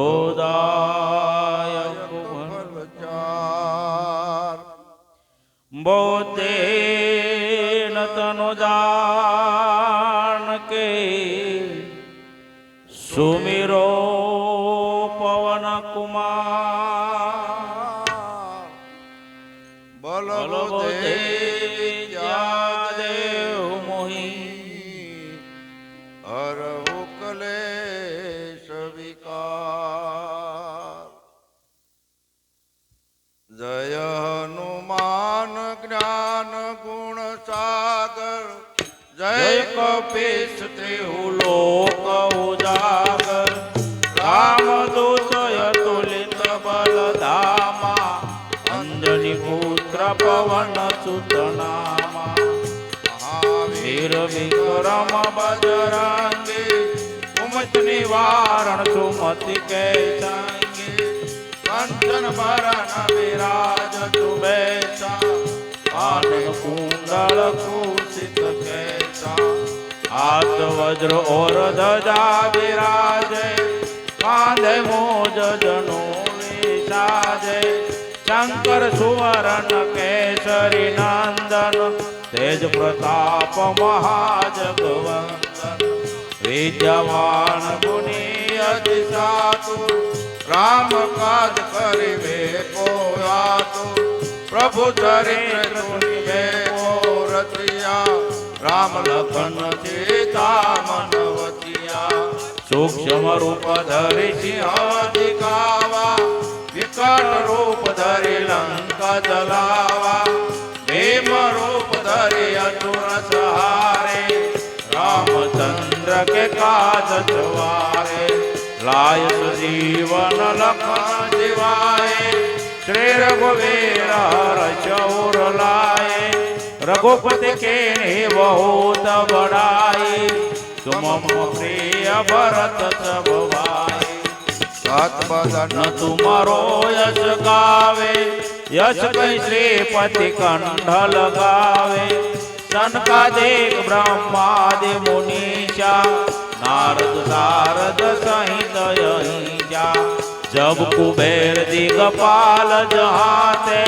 જોદાય બોતે નતનો જાણ કે સુમિરો પવન કુમાર બોલો દેવ મોહી હર ઉકલે સાગર જય કપીશ ત્રિહુલોક ઉજાગર રામદૂત તુલિત બલધામા અંજની પુત્ર પવન સુતનામા વીર વિક્રમ બજરંગી કુમત નિવારણ સુમતિ કે સંગી કંચન ભરણ વિરાજ સુબેશા આનંદ કુંડળ કુશિત કેશા હાથ વજ્ર ઓર ધજા બિરાજે કાંધે મોજ જનો વિસાજે શંકર સુવર્ણ કેસરી નંદન તેજ પ્રતાપ મહાજગવંદન વિદ્યમાન ગુણી અતિ સાતુ રામ કાજ કરીવે કો આતુ પ્રભુ ચરિત્ર સુનિવે કો રતિયા રામ લખન સીતા મનવતિયા સૂક્ષ્મ રૂપ ધરી સિંહ દિખાવા વિકટ રૂપ ધરી લંકા જલાવા ભીમ રૂપ ધરી અસુર સહારે, રામચંદ્ર કે કાજ જવારે. લાય જીવન લખન જીવાય શ્રી રઘુવીર રચૌર લાય રઘુપતિ કે બહુત બડાઈ તુમ પ્રિય ભરત સબ ભાઈ સાત બદન તુમારો યશ ગાવે યશ કઈ શ્રીપતિ કંઠ લગાવે સનકાદિક બ્રહ્માદિ મુનિષા નારદ નારદ સહી जब कुबेर दिगपाल जहाते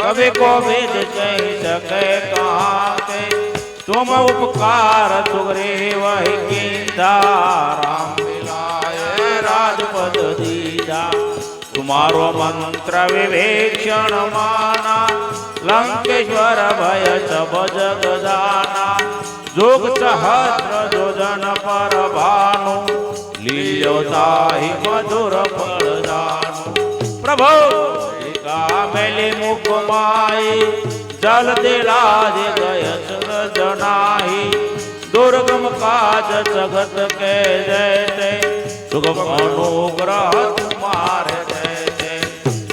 कवि को विद कह सके कहाते तुम उपकार सुग्रीव ही कीधा राम मिलाए राजपद दीजा तुम्हारो मंत्र विभीषण माना लंकेश्वर भय सब जग जाना जोग सहस्र जोजन पर भानु लीलो ताहि मधुर फल जानु प्रभु। कामेली मुख माई, जल दिलाज गय जनाही दुर्गम काज जगत के जैसे, सुगम अनुग्रह तुम्हारे जैसे।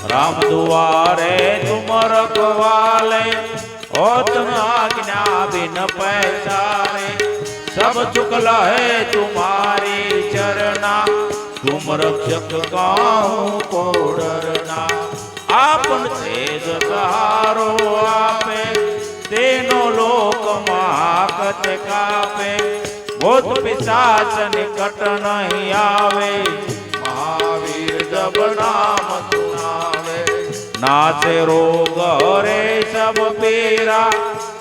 राम दुआरे तुम रखवाले तुम आज्ञा बिन पैसारे। सब चुकला है तुम्हारी चरना तुम रक्षक काहू को डरना आपन સહારો આપે, તેનો લોકમાં હકત કાપે. ભૂત પિશાચ નિકટ નહીં આવે, મહાવીર જબ નામ સુનાવે. નાચે રોગ હરે સબ પીરા,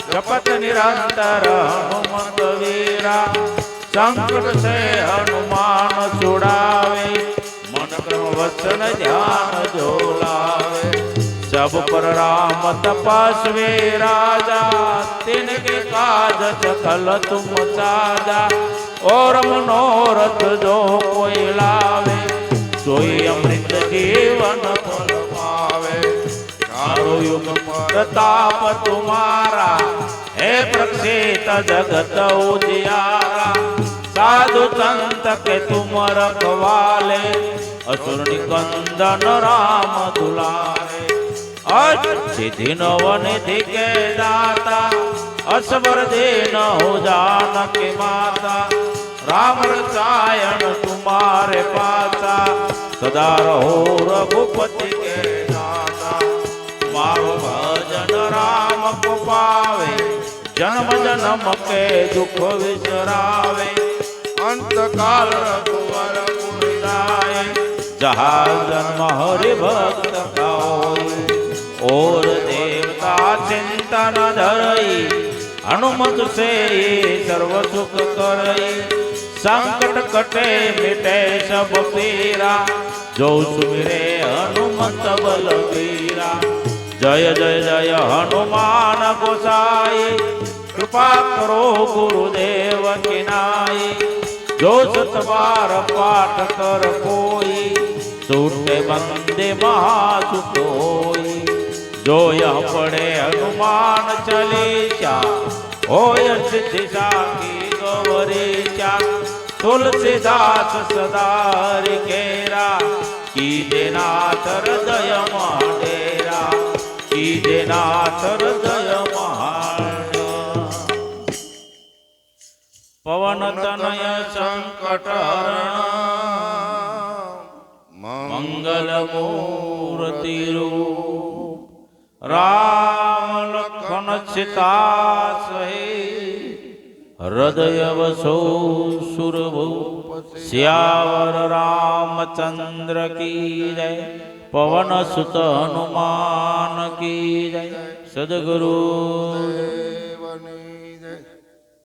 જપત નિરંતર હનુમત વીરા. સંકટ સે હનુમાન છોડાવે મન ક્રમ વચન ધ્યાન જો लावे सब पर राम तपस्वी राजा तिनके काज सकल तुम साजा और मनोरथ जो कोई लावे सोई अमृत जीवन फल पावे चारो युग प्रताप तुम्हारा है प्रक्षेत जगत उजियारा साधु संत के तुम रखवाले असुर निकंदन राम दुलारे अच्छी दिन वनिधि के दाता, असवर दीन हो जानकी माता। राम रसायन तुम्हारे पासा सदा रहो रघुपति के दाता। मारो भजन राम को पावे, जन्म जन्म के दुख विसरावे। अंतकाल रघुवर पुराए जहाँ जन्म हरि भक्त का ઓર દેવતા ચિંતા ન ધરઈ હનુમત સે સર્વ સુખ કરઈ સંકટ કટે મિટે સબ પીરા જો સુમિરે હનુમત બલ પીરા જય જય જય હનુમાન ગોસાઈ કૃપા કરો ગુરુદેવ કિનાઈ જો સતવાર પાઠ કર કોઈ સૂટે બંદે મહાસુખ હોય જોય પડે હનુમાન ચાલીસા. હોય સિદ્ધિ સાખી ગૌરીચા તુલસીદાસ સદાર કેરા. કીજેનાથ હૃદય મહાડેરા. કીજેનાથ હૃદય મહાડ પવન તનય સંકટ હરણ. મંગલ મૂર્તિ રૂપ રામ લખન સીતા સહિત હૃદય વસો સુરભૂપ શ્યાવર રામચંદ્ર કી જય, પવન સુત હનુમાન કી જય, સદગુરુ